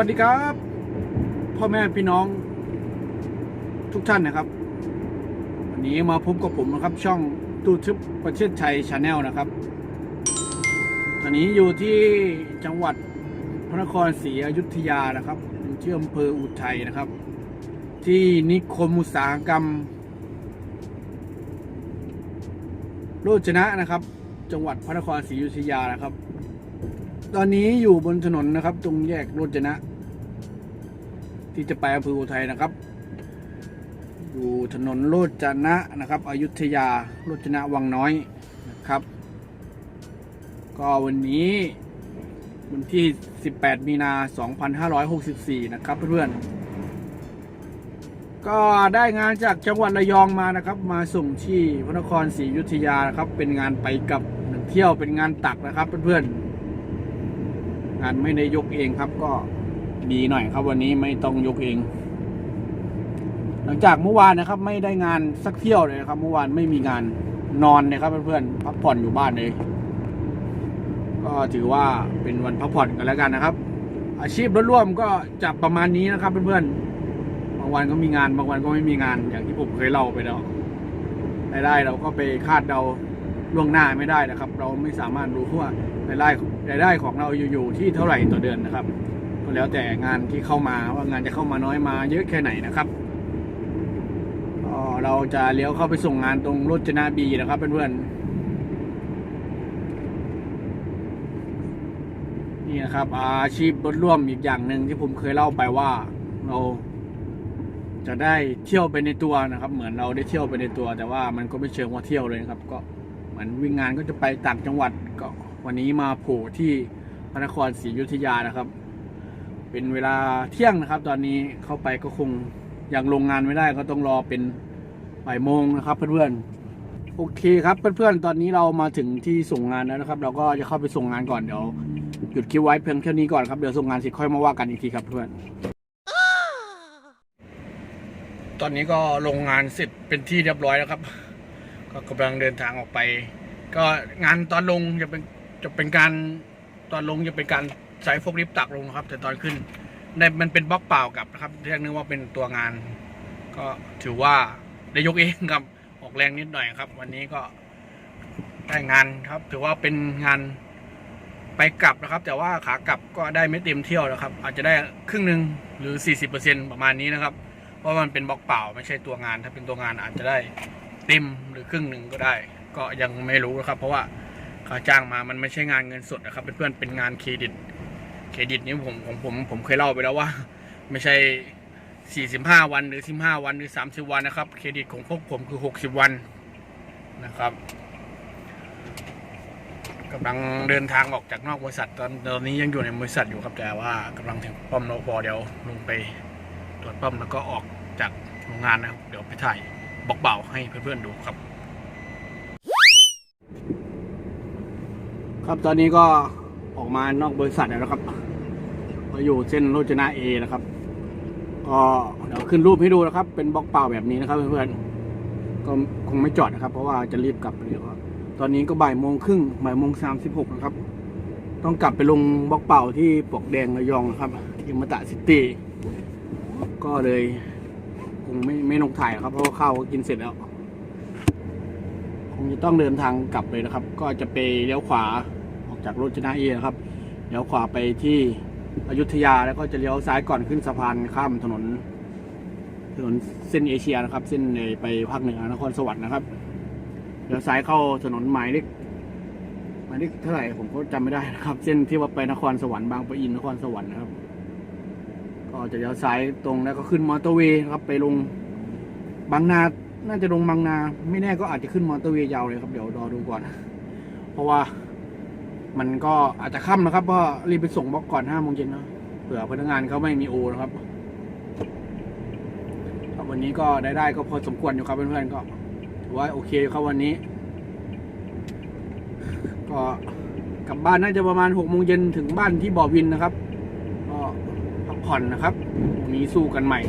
วัสดีครับ พ่อแม่พี่น้อง ทุกท่านนะครับ วันนี้มาพบกับผมนะครับ ช่องตูทึบประเทศไทยชาแนลนะครับ ตอนนี้อยู่ที่จังหวัดพระนครศรีอยุธยานะครับอยู่ที่อำเภออุทัยนะครับ ที่นิคมอุตสาหกรรม โรจนะนะครับ จังหวัดพระนครศรีอยุธยานะครับ ตอนนี้อยู่บนถนนนะครับ ตรงแยกโรจนะ ที่จะไปอำเภออุทัยนะครับ อยู่ถนนโรจนะนะครับอยุธยาโรจนะวังน้อยนะครับ ก็วันนี้วันที่ 18 มีนา 2564 นะครับเพื่อนๆ ก็ได้งานจากจังหวัดระยองมานะครับ มาส่งที่พระนครศรีอยุธยานะครับ เป็นงานไปกับหนึ่งเที่ยวเป็นงานตักนะครับเพื่อนๆ งานไม่ได้ยกเองครับ ก็ดีหน่อยครับวันนี้ไม่ต้องยกเอง หลังจากเมื่อวานนะครับ ไม่ได้งานสักเที่ยวเลยนะครับ เมื่อวานไม่มีงานนอนเลยครับเพื่อนๆพักผ่อนอยู่บ้านเลย ก็ถือว่าเป็นวันพักผ่อนกันแล้วกันนะครับ อาชีพรถร่วมก็จะประมาณนี้นะครับเพื่อนๆบางวันก็มีงานบางวันก็ไม่มีงานอย่างที่ผมเคยเล่าไปแล้วรายได้เราก็ไปคาดเดา ล่วงหน้าไม่ได้นะครับ เราไม่สามารถรู้ว่ารายได้รายได้ของเราอยู่ที่เท่าไหร่ต่อเดือนนะครับก็แล้วแต่งานที่เข้ามาว่างานจะเข้ามาน้อยมา เยอะแค่ไหนนะครับเราจะเลี้ยวเข้าไปส่งงานตรงรถจนาบีนะครับเพื่อนๆนี่นะครับ อาชีพรถร่วมอีกอย่างหนึ่งที่ผมเคยเล่าไปว่าเราจะได้เที่ยวไปในตัวนะครับ เหมือนเราได้เที่ยวไปในตัว แต่ว่ามันก็ไม่เชิงว่าเที่ยวเลยครับ ก็ เหมือนวิ่งงานก็จะไปต่างจังหวัดก็วันนี้มาโผล่ที่พระนครศรีอยุธยานะครับ เป็นเวลาเที่ยงนะครับ ตอนนี้เข้าไปก็คงยังลงงานไม่ได้ก็ต้องรอเป็นบ่ายโมงนะครับเพื่อนๆโอเคครับเพื่อนๆตอนนี้เรามาถึงที่ส่งงานแล้วนะครับ เราก็จะเข้าไปส่งงานก่อนเดี๋ยวหยุดคลิปไว้เพียงแค่นี้ก่อนครับเดี๋ยวส่งงานเสร็จค่อยมาว่ากันอีกทีครับเพื่อนตอนนี้ก็ลงงานเสร็จเป็นที่เรียบร้อยแล้วครับ ก็กำลังเดินทางออกไป ก็งานตอนลงจะเป็นจะเป็นการตอนลงจะเป็นการใช้โฟกลิฟต์ตักลงนะครับ แต่ตอนขึ้นในมันเป็นบล็อกเปล่ากับนะครับเรียกนึกว่าเป็นตัวงาน ก็ถือว่าได้ยกเองครับออกแรงนิดหน่อยครับ วันนี้ก็ได้งานครับ ถือว่าเป็นงานไปกลับนะครับ แต่ว่าขากลับก็ได้ไม่เต็มเที่ยวนะครับ อาจจะได้ครึ่งหนึ่งหรือ 40%ประมาณนี้นะครับ เพราะมันเป็นบล็อกเปล่า ไม่ใช่ตัวงาน ถ้าเป็นตัวงานอาจจะได้ เต็มหรือครึ่งหนึ่งก็ได้ ก็ยังไม่รู้นะครับ เพราะว่าค่าจ้างมามันไม่ใช่งานเงินสดนะครับเพื่อนๆเป็นงานเครดิต เครดิตนี้ผมผมผมผมเคยเล่าไปแล้วว่า ไม่ใช่ 45 วันหรือ 15 วันหรือ 30 วันนะครับ เครดิตของพวกผมคือ 60 วันนะครับกำลังเดินทางออกจากนอกบริษัทตอนตอนนี้ยังอยู่ในบริษัทอยู่ครับแต่ว่ากำลังถึงป้อมนพเดี๋ยวลงไปตรวจป้อมแล้วก็ออกจากโรงงานนะครับเดี๋ยวไปถ่าย บอกเบาให้เพื่อนๆดูครับ ครับตอนนี้ก็ออกมานอกบริษัทแล้วนะครับก็อยู่เส้นโรจนะเอนะครับ ก็เดี๋ยวขึ้นรูปให้ดูนะครับ เป็นบล็อกเปล่าแบบนี้นะครับเพื่อนๆก็คงไม่จอดนะครับ เพราะว่าจะรีบกลับไปแล้วครับตอนนี้ก็บ่ายโมงครึ่งบ่ายโมงสามสิบหกนะครับ ต้องกลับไปลงบล็อกเปล่าที่ปกแดงระยองนะครับที่มาตะซิตี้ก็เลย คงไม่ไม่ลงถ่ายครับเพราะว่าข้าวก็กินเสร็จแล้วคงจะต้องเดินทางกลับเลยนะครับ ก็จะไปเลี้ยวขวาออกจากรถชนะเอนะครับเลี้ยวขวาไปที่อยุธยาแล้วก็จะเลี้ยวซ้ายก่อนขึ้นสะพานข้ามถนน ถนนเส้นเอเชียนะครับ เส้นไปภาคเหนือนครสวรรค์นะครับเลี้ยวซ้ายเข้าถนนหมายเลขหมายเลขเท่าไหร่ผมก็จำไม่ได้นะครับ เส้นที่ว่าไปนครสวรรค์บางปะอินนครสวรรค์นะครับ ก็จะเลี้ยวซ้ายตรงแล้วก็ขึ้นมอเตอร์เวย์ครับไปลงบางนาน่าจะลงบางนา ไม่แน่ก็อาจจะขึ้นมอเตอร์เวย์ยาวเลยครับเดี๋ยวรอดูก่อน เพราะว่ามันก็อาจจะค่ำนะครับเพราะรีบไปส่งบล็อกก่อนห้าโมงเย็นนะเผื่อพนักงานเขาไม่มีโอนะครับครับวันนี้ก็ได้ได้ก็พอสมควรอยู่ครับเพื่อนๆก็ถือว่าโอเคอยู่ครับวันนี้ ก็กลับบ้านน่าจะประมาณหกโมงเย็นถึงบ้านที่บ่อวินนะครับ ผ่อนนะครับมีสู้กันใหม่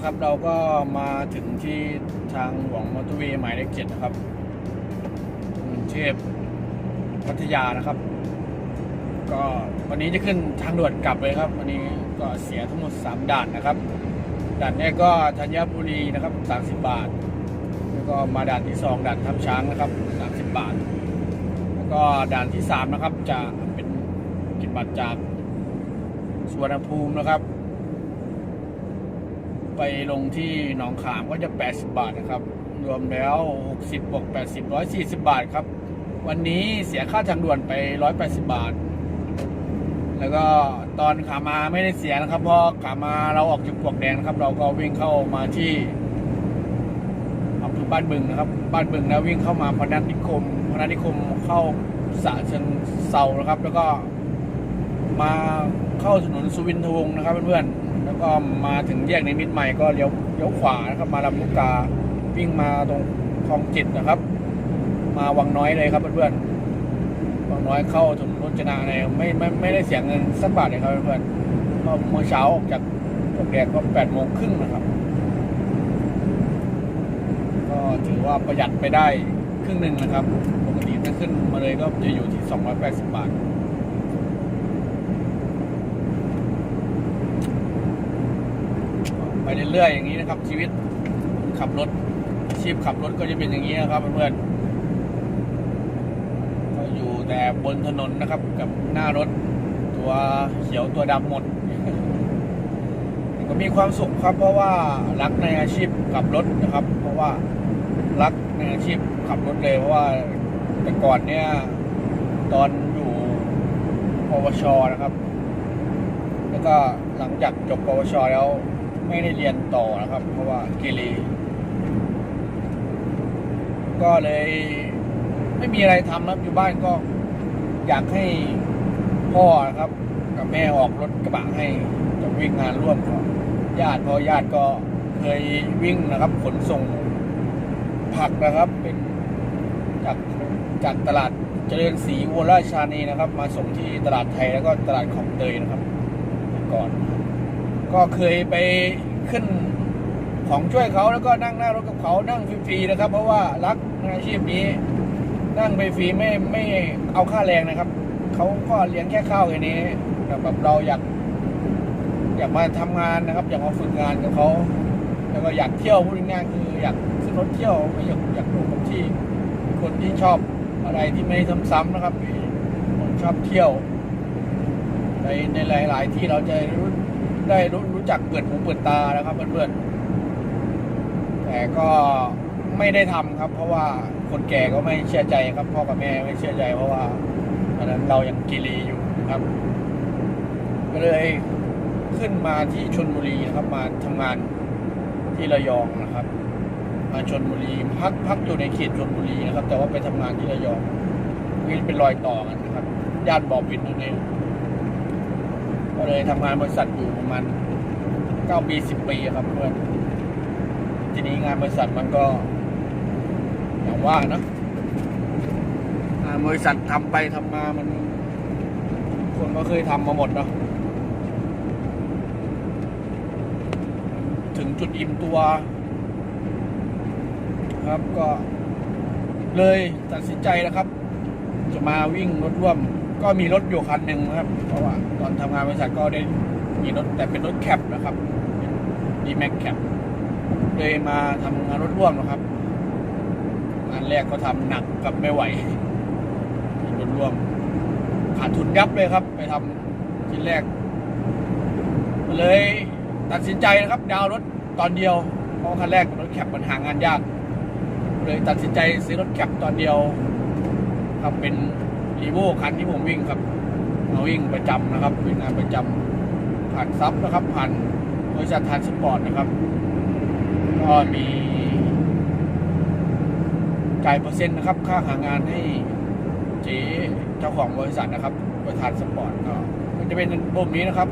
นะครับ เราก็มาถึงที่ทางหลวงมอเตอร์เวย์หมายเลขเจ็ดนะครับกรุงเทพพัทยานะครับ ก็วันนี้จะขึ้นทางด่วนกลับเลยครับ วันนี้ก็เสียทั้งหมด 3 ด่านนะครับ ด่านแรกก็ธัญบุรีนะครับ 30 บาท แล้วก็มาด่านที่ 2 ด่านทับช้างนะครับ 30 บาท แล้วก็ด่านที่ 3 นะครับจะเป็นกิจบัตรจากสวนภูมินะครับ ไปลงที่หนองขามก็จะ 80 บาทนะครับ รวมแล้ว 60บวก80 140 บาทครับ วันนี้เสียค่าทางด่วนไป 180 บาท แล้วก็ตอนขามาไม่ได้เสียนะครับ เพราะขามาเราออกจากปวกแดงนะครับ เราก็วิ่งเข้ามาที่อำเภอบ้านบึงนะครับ บ้านบึงแล้ววิ่งเข้ามาพนัสนิคมพนัสนิคมเข้าสะเชิงเซานะครับ แล้วก็มาเข้าถนนสุวินทวงศ์นะครับเพื่อนๆ แล้วก็มาถึงแยกในมิตรใหม่ก็เลี้ยวเลี้ยวขวานะครับ มาลำลูกกาวิ่งมาตรงคลองจิตนะครับ มาวังน้อยเลยครับเพื่อนๆบางน้อยเข้าถนนรจนาในยไม่ไม่ไม่ได้เสียเงินสักบาทเลยครับเพื่อนๆเพราะเมื่อเช้าออกจากตกแดดก็แปดโมงครึ่งนะครับ ก็ถือว่าประหยัดไปได้ครึ่งหนึ่งนะครับ ปกติถ้าขึ้นมาเลยก็จะอยู่ที่ 280 บาท ไป เรื่อยๆอย่างนี้นะครับ ชีวิตขับรถอาชีพขับรถก็จะเป็นอย่างนี้นะครับเพื่อนๆก็อยู่แต่บนถนนนะครับ กับหน้ารถตัวเขียวตัวดำหมดก็มีความสุขครับ เพราะว่ารักในอาชีพขับรถนะครับ เพราะว่ารักในอาชีพขับรถเลยเพราะว่าแต่ก่อนเนี่ยตอนอยู่ปวชนะครับ แล้วก็หลังจากจบปวชแล้ว ไม่ได้เรียนต่อนะครับ เพราะว่าเกเรก็เลย ไม่มีอะไรทำนะครับอยู่บ้านก็อยากให้พ่อนะครับ กับแม่ออกรถกระบะให้จะวิ่งงานร่วมกับญาติพราะญาติก็เคยวิ่งนะครับ ขนส่งผักนะครับ เป็นจากจากตลาดเจริญศรีอุบลราชานีนะครับ มาส่งที่ตลาดไทยแล้วก็ตลาดของเตยนะครับ ก่อน ก็เคยไปขึ้นของช่วยเขาแล้วก็นั่งหน้ารถกับเขานั่งฟรีๆนะครับ เพราะว่ารักในอาชีพนี้ นั่งไปฟรีไม่ไม่เอาค่าแรงนะครับเขาก็เลี้ยงแค่ข้าวแค่นี้แบบเราอยากอยากมาทำงานนะครับ อยากมาฝึกงานกับเขาแล้วก็อยากเที่ยวพูดง่ายๆคืออยากขึ้นรถเที่ยวไม่อยากอยากดูคนที่คนที่ชอบอะไรที่ไม่ซ้ำๆนะครับคนชอบเที่ยวในในหลาย ๆ ที่เราจะรู้ ได้รู้รู้จักเปิดหูเปิดตานะครับ เพื่อนๆ แต่ก็ไม่ได้ทำครับ เพราะว่าคนแก่ก็ไม่เชื่อใจครับ พ่อกับแม่ไม่เชื่อใจเพราะว่าตอนนั้นเรายังกิรีอยู่นะครับ ก็เลยขึ้นมาที่ชนบุรีนะครับ มาทำงานที่ระยองนะครับ มาชนบุรีพักพักอยู่ในเขตชนบุรีนะครับ แต่ว่าไปทำงานที่ระยองนี่เป็นรอยต่อกันนะครับย่านบ่อวินนั่นเอง เลยทำงานบริษัทอยู่ประมาณเก้าปีสิบปีครับเพื่อนทีนี้งานบริษัทมันก็อย่างว่าเนอะงานบริษัททำไปทำมามัน คนก็เคยทำมาหมดเนาะถึงจุดอิ่มตัว ครับก็เลยตัดสินใจนะครับ จะมาวิ่งรถร่วม ก็มีรถอยู่คันหนึ่งนะครับ เพราะว่าตอนทำงานบริษัทก็ได้มีรถแต่เป็นรถแคปนะครับดีแม็กแคปเลยมาทำงานรถร่วมนะครับงานแรกก็ทำหนักกับไม่ไหวรถร่วมขาดทุนยับเลยครับ ไปทำทีแรกเลยตัดสินใจนะครับ ดาวรถตอนเดียวเพราะคันแรกรถแคปมันหางานยาก เลยตัดสินใจซื้อรถแคปตอนเดียวครับเป็น รีโวคันที่ผมวิ่งครับมาวิ่งประจำนะครับวิ่งงานประจำผ่านซับนะครับ ผ่านบริษัททานสปอร์ตนะครับ ก็มีจ่ายเปอร์เซ็นต์นะครับ ค่าหางานให้เจ๊เจ้าของบริษัทนะครับบริษัทสปอร์ตก็จะเป็นระบบนี้นะครับ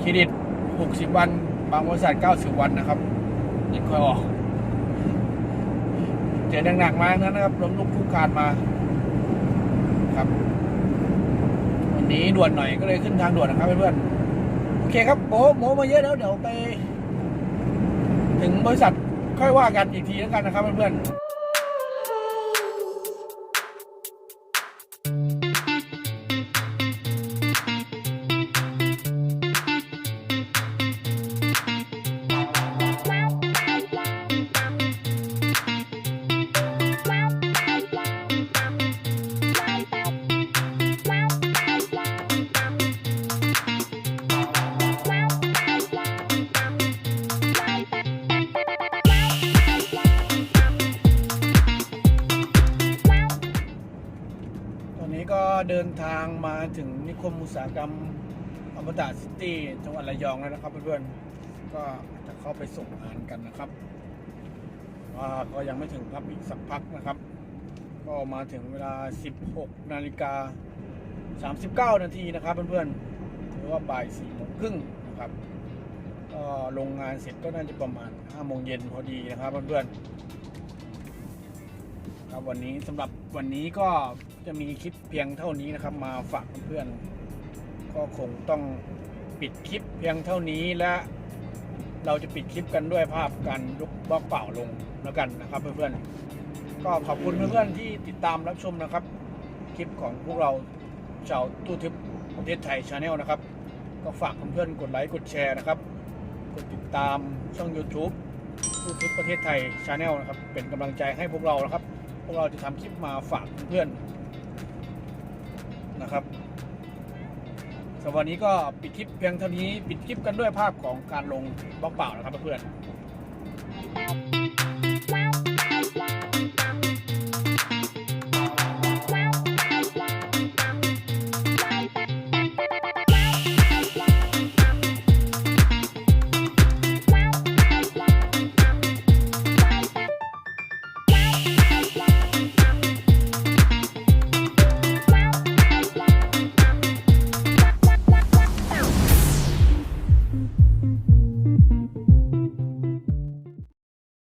เครดิต 60 วัน บางบริษัท 90 วันนะครับเงินค่อยออก เจอหนักๆมาทั้งนั้นนะครับล้มลุกคลุกคลานมา ครับ วันนี้ด่วนหน่อยก็เลยขึ้นทางด่วนนะครับเพื่อนๆโอเคครับโอ้โมมาเยอะแล้วเดี๋ยวไป ถึงบริษัทค่อยว่ากันอีกทีแล้วกันนะครับเพื่อนๆางมาถึงนิคมอุตสาหกรรมอมตะซิตี้จังหวัดระยองแล้วนะครับเพื่อนๆก็จะเข้าไปส่งงานกันนะครับก็ยังไม่ถึงครับอีกสักพักนะครับ ก็มาถึงเวลา 16 นาฬิกา 39 นาทีนะครับเพื่อนๆหรือว่าบ่าย4โมงครึ่งนะครับก็ลงงานเสร็จก็น่าจะประมาณ 5 โมงเย็นพอดีนะครับเพื่อนๆ ครับวันนี้สำหรับวันนี้ก็จะมีคลิปเพียงเท่านี้นะครับ มาฝากเพื่อนๆก็คงต้องปิดคลิปเพียงเท่านี้และเราจะปิดคลิปกันด้วยภาพการยกบล็อกเปล่าลงแล้วกันนะครับเพื่อนๆก็ขอบคุณเพื่อนๆที่ติดตามรับชมนะครับ คลิปของพวกเราชาวตู้ทึบประเทศไทยชาแนลนะครับ ก็ฝากเพื่อนๆกดไลค์กดแชร์นะครับ กดติดตามช่อง YouTube ตู้ทึบประเทศไทยชาแนลนะครับ เป็นกำลังใจให้พวกเรานะครับ วกเราจะทำคลิปมาฝากเพื่อนนะครับสำหรับวันนี้ก็ปิดคลิปเพียงเท่านี้ปิดคลิปกันด้วยภาพของการลงบล็อกเปล่านะครับเพื่อนๆ